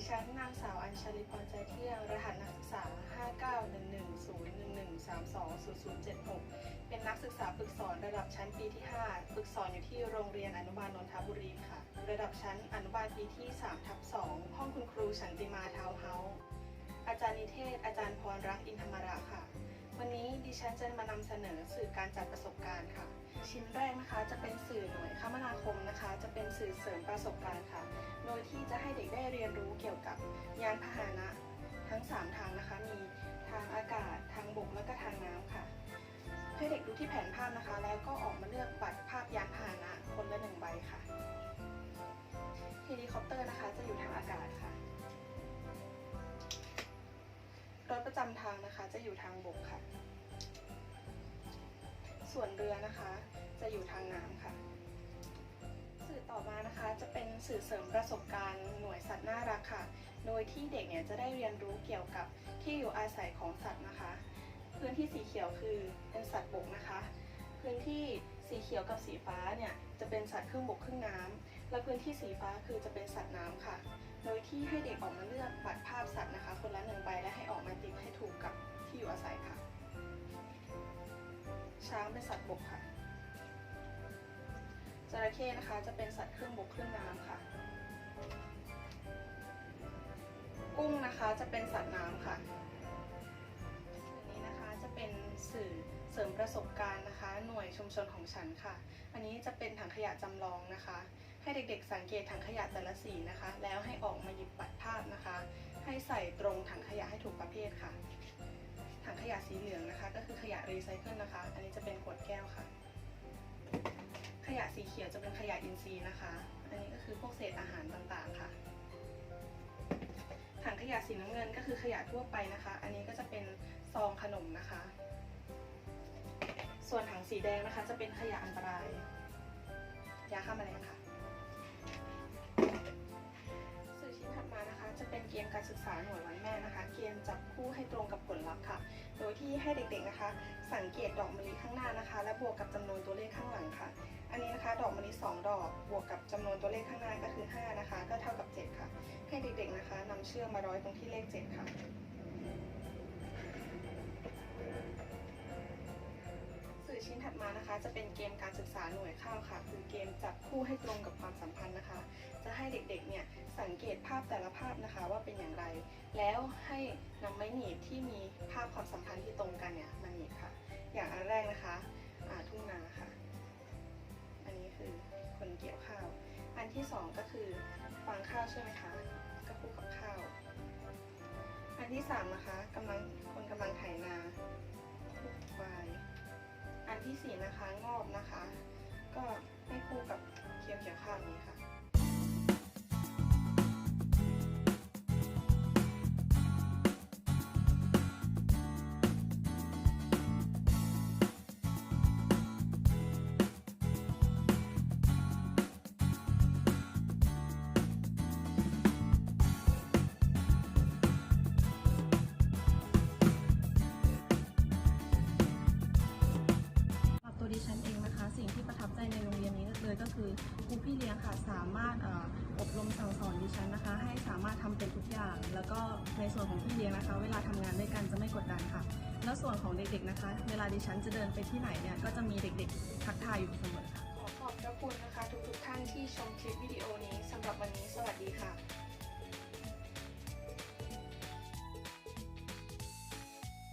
ดิฉันนางสาวอัญชลิพรใจเที่ยง รหัสนักศึกษา 5911011320076 เป็นนักศึกษาฝึกสอนระดับชั้นปีที่ 5 ฝึกสอนอยู่ที่โรงเรียนอนุบาลนนทบุรีค่ะ ระดับชั้นอนุบาลปีที่3ทับ2ห้องคุณครูฉันติมาเทาเฮาอาจารย์นิเทศ อาจารย์พรรักอินทรรมระค่ะ วันนี้ดิฉันจะมานำเสนอสื่อการจัดประสบการณ์ค่ะ ชิ้นแรกนะคะจะเป็นสื่อหน่วยคมนาคมนะคะจะเป็น สื่อเสริมประสบการณ์ค่ะ โดยที่จะให้เด็กได้เรียนรู้เกี่ยวกับยานพาหนะทั้ง 3 ทางนะคะ มีทางอากาศ ทางบก และก็ทางน้ำค่ะ ให้เด็กดูที่แผนภาพนะคะ แล้วก็ออกมาเลือกบัตรภาพยานพาหนะคนละหนึ่งใบค่ะ เฮลิคอปเตอร์นะคะจะอยู่ทางอากาศค่ะ รถประจำทางนะคะจะอยู่ทางบกค่ะ ส่วนเรือนะคะจะอยู่ทางน้ำค่ะ ต่อมานะคะจะเป็นสื่อเสริมประสบการณ์หน่วยสัตว์น่ารักค่ะ โดยที่เด็กเนี่ยจะได้เรียนรู้เกี่ยวกับที่อยู่อาศัยของสัตว์นะคะ พื้นที่สีเขียวคือเป็นสัตว์บกนะคะ พื้นที่สีเขียวกับสีฟ้าเนี่ยจะเป็นสัตว์ครึ่งบกครึ่งน้ำและพื้นที่สีฟ้าคือจะเป็นสัตว์น้ำค่ะ โดยที่ให้เด็กออกมาเลือกบัตรภาพสัตว์นะคะ คนละหนึ่งใบและให้ออกมาติดให้ถูกกับที่อยู่อาศัยค่ะ ช้างเป็นสัตว์บกค่ะ จระเข้นะคะจะเป็นสัตว์ครึ่งบกครึ่งน้ำค่ะ กุ้งนะคะจะเป็นสัตว์น้ำค่ะอันนี้นะคะจะเป็นสื่อเสริมประสบการณ์นะคะ หน่วยชุมชนของฉันค่ะ อันนี้จะเป็นถังขยะจำลองนะคะ ให้เด็กๆ สังเกตถังขยะแต่ละสีนะคะ แล้วให้ออกมาหยิบบัตรภาพนะคะ ให้ใส่ตรงถังขยะให้ถูกประเภทค่ะ ถังขยะสีเหลืองนะคะ ก็คือขยะรีไซเคิลนะคะ อันนี้จะเป็น ขียวจะเป็นขยะอินทรีย์นะคะ อันนี้ก็คือพวกเศษอาหารต่างๆค่ะ ถังขยะสีน้ำเงินก็คือขยะทั่วไปนะคะ อันนี้ก็จะเป็นซองขนมนะคะ ส่วนถังสีแดงนะคะ จะเป็นขยะอันตราย ยาฆ่าแมลงค่ะสื่อชิ้นถัดมานะคะ จะเป็นเกมการศึกษาหน่วยวันแม่นะคะ เกมจับคู่ให้ตรงกับผลลัพธ์ค่ะ โดยที่ให้เด็กๆนะคะ สังเกตดอกมะลิข้างหน้านะคะ และบวกกับจำนวนตัวเลขข้างหลังค่ะ อันนี้นะคะดอกมะลิ2ดอกบวกกับจำนวนตัวเลขข้างหน้าก็คือ 5 นะคะ ก็เท่ากับ 7 ค่ะ ให้เด็กๆนะคะนำเชือกมาร้อยตรงที่เลข 7 ค่ะสื่อชิ้นถัดมานะคะ จะเป็นเกมการศึกษาหน่วยข้าวค่ะ คือเกมจับคู่ให้ตรงกับความสัมพันธ์นะคะ จะให้เด็กๆเนี่ยสังเกตภาพแต่ละภาพนะคะว่าเป็นอย่างไร แล้วให้นำไม้หนีบที่มีภาพความสัมพันธ์ที่ตรงกันเนี่ยมาหนีบค่ะ อย่างอันแรกนะคะทุ่งนาค่ะ ที่สองก็คือฟางข้าวใช่ไหมคะก็คู่กับข้าว อันที่สามนะคะกำลังคนกำลังไถนาคู่กับควายอันที่สี่นะคะงอบนะคะ ก็ให้คู่กับเคียวเกี่ยวข้าวนี้ค่ะ พี่เลี้ยงค่ะสามารถอบรมสั่งสอนดิฉันนะคะ ให้สามารถทำเป็นทุกอย่าง แล้วก็ในส่วนของพี่เลี้ยงนะคะ เวลาทำงานด้วยกันจะไม่กดดันค่ะ แล้วส่วนของเด็กๆนะคะ เวลาดิฉันจะเดินไปที่ไหนเนี่ยก็จะมีเด็กๆทักทายอยู่เสมอค่ะขอขอบพระคุณนะคะทุกๆท่านที่ชมคลิปวิดีโอนี้สำหรับวันนี้สวัสดีค่ะ